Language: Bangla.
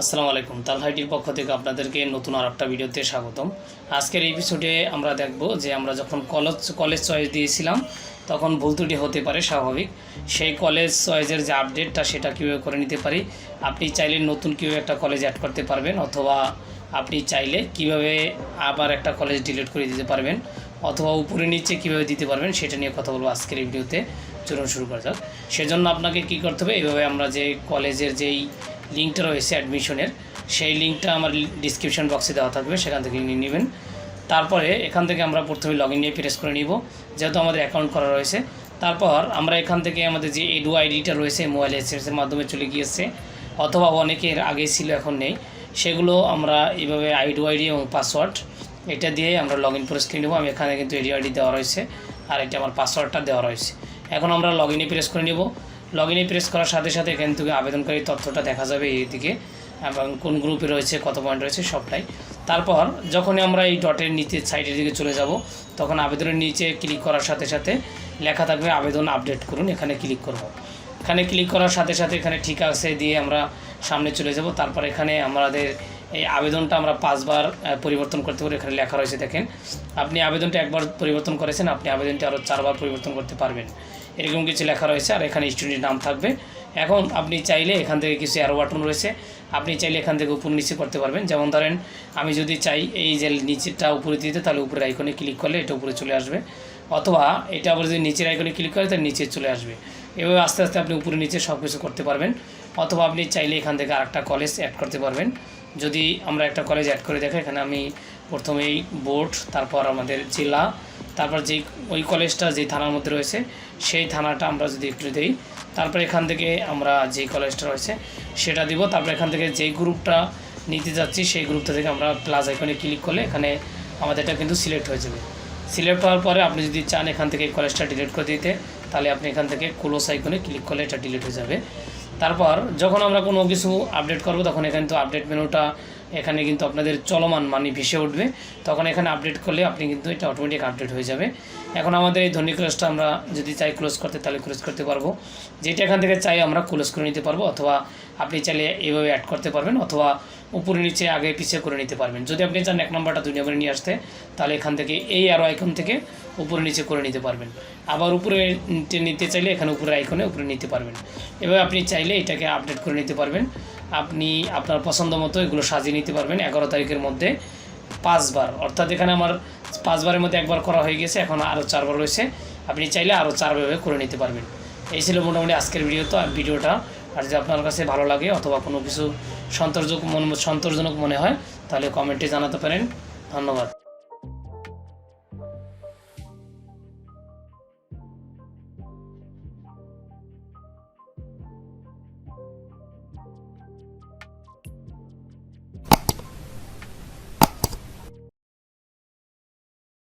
আসসালামু আলাইকুম। তালহাইটির পক্ষ থেকে আপনাদেরকে নতুন আর একটা ভিডিওতে স্বাগতম। আজকের এপিসোডে আমরা দেখব যে আমরা যখন কলেজ কলেজ চয়েস দিয়েছিলাম, তখন ভুল ত্রুটি হতে পারে স্বাভাবিক। সেই কলেজ চয়েসের যে আপডেটটা সেটা কীভাবে করে নিতে পারি? আপনি চাইলে নতুন কীভাবে একটা কলেজ অ্যাড করতে পারবেন, অথবা আপনি চাইলে কীভাবে আবার একটা কলেজ ডিলিট করে দিতে পারবেন, অথবা উপরে নিচে কীভাবে দিতে পারবেন, সেটা নিয়ে কথা বলব আজকের এই ভিডিওতে চলুন শুরু করা যাক। সেজন্য আপনাকে কী করতে হবে? এইভাবে আমরা যে কলেজের যেই লিঙ্কটা রয়েছে অ্যাডমিশনের। সেই লিঙ্কটা আমার ডিসক্রিপশন বক্সে দেওয়া থাকবে, সেখান থেকে নিয়ে নেবেন। তারপরে এখান থেকে আমরা প্রথমে লগ ইন নিয়ে প্রেস করে নিব, যেহেতু আমাদের অ্যাকাউন্ট করা রয়েছে। তারপর আমরা এখান থেকে আমাদের যে এডু আইডিটা রয়েছে মোবাইল এসএমএসের মাধ্যমে চলে গিয়েছে, অথবা অনেকের আগে ছিল, এখন নেই। সেগুলো আমরা এইভাবে আইডু আইডি এবং পাসওয়ার্ড এটা দিয়ে আমরা লগ ইন প্রেস করে নেব। আমি এখানে কিন্তু এডি আইডি দেওয়া রয়েছে, আর এটা আমার পাসওয়ার্ডটা দেওয়া রয়েছে। এখন আমরা লগ ইনে প্রেস করে নেব। লগ ইনে প্রেস করার সাথে সাথে এখান থেকে আবেদনকারী তথ্যটা দেখা যাবে এইদিকে এবং কোন গ্রুপে রয়েছে, কত পয়েন্ট রয়েছে সবটাই। তারপর যখনই আমরা এই ডটের নিচে সাইডের দিকে চলে যাব, তখন আবেদনের নিচে ক্লিক করার সাথে সাথে লেখা থাকবে আবেদন আপডেট করুন, এখানে ক্লিক করব। এখানে ক্লিক করার সাথে সাথে এখানে ঠিক আছে দিয়ে আমরা সামনে চলে যাব। তারপর এখানে আমাদের এই আবেদনটা আমরা পাঁচবার পরিবর্তন করতে পারি, এখানে লেখা রয়েছে দেখেন। আপনি আবেদনটা একবার পরিবর্তন করেছেন, আপনি আবেদনটা আরও চারবার পরিবর্তন করতে পারবেন। এরকম কিছু লেখা রয়েছে আর এখানে স্টুডেন্টের নাম থাকবে। এখন আপনি চাইলে এখান থেকে কিছু অ্যারো বাটন রয়েছে। আপনি চাইলে এখান থেকে উপর নিচে করতে পারবেন। যেমন ধরেন, আমি যদি চাই এই যে নিচেরটা উপরে দিতে, তাহলে উপরের আইকনে ক্লিক করলে এটা উপরে চলে আসবে। অথবা এটা আবার যদি নিচের আইকনে ক্লিক করে, তাহলে নিচে চলে আসবে। এভাবে আস্তে আস্তে আপনি উপরে নিচে সব কিছু করতে পারবেন। অথবা আপনি চাইলে এখান থেকে আরেকটা কলেজ অ্যাড করতে পারবেন। যদি আমরা একটা কলেজ অ্যাড করে দেখো, এখানে আমি প্রথমেই বোর্ড তারপর আমাদের জেলা তারপর যেই ওই কলেজটা যেই থানার মধ্যে রয়েছে, সেই থানাটা আমরা যদি একটু দিই, তারপর এখান থেকে আমরা যেই কলেজটা রয়েছে সেটা দিব। তারপর এখান থেকে যেই গ্রুপটা নিতে যাচ্ছি, সেই গ্রুপটা থেকে আমরা প্লাস আইকনে ক্লিক করলে এখানে আমাদের এটা কিন্তু সিলেক্ট হয়ে যাবে। সিলেক্ট হওয়ার পরে আপনি যদি চান এখান থেকে কলেজটা ডিলিট করে দিতে, তাহলে আপনি এখান থেকে ক্লোজ আইকনে ক্লিক করলে এটা ডিলিট হয়ে যাবে। তারপর যখন আমরা কোনো কিছু আপডেট করব, তখন এখানে তো আপডেট মেনুটা এখানে কিন্তু আপনাদের চলমান মানে ভেসে উঠবে। তখন এখানে আপডেট করলে আপনি কিন্তু এটা অটোমেটিক আপডেট হয়ে যাবে। এখন আমাদের এই ধনী ক্লোজটা আমরা যদি চাই ক্লোজ করতে, তাহলে ক্লোজ করতে পারব। যেটা এখান থেকে চাই আমরা ক্লোজ করে নিতে পারব, অথবা আপনি চাইলে এইভাবে অ্যাড করতে পারবেন, অথবা উপরে নিচে, আগে পিছিয়ে করে নিতে পারবেন। যদি আপনি চান এক নম্বরটা দুই নম্বরে নিয়ে আসতে, তাহলে এখান থেকে এই আরও আইকন থেকে উপরে নিচে করে নিতে পারবেন। আবার উপরে নিতে চাইলে এখানে উপরে আইকনে উপরে নিতে পারবেন। এভাবে আপনি চাইলে এটাকে আপডেট করে নিতে পারবেন। আপনি আপনার পছন্দ মতো এগুলো সাজিয়ে নিতে পারবেন এগারো তারিখের মধ্যে পাঁচবার। অর্থাৎ এখানে আমার পাঁচবারের মধ্যে একবার করা হয়ে গেছে, এখন আরও চারবার রয়েছে। আপনি চাইলে আরও চারভাবে করে নিতে পারবেন। এই ছিল মোটামুটি আজকের ভিডিও তো ভিডিওটা। আর যদি আপনার কাছে ভালো লাগে অথবা কোনো কিছু সন্তোষজনক মন সন্তোষজনক মনে হয়, তাহলে কমেন্টে জানাতে পারেন। ধন্যবাদ।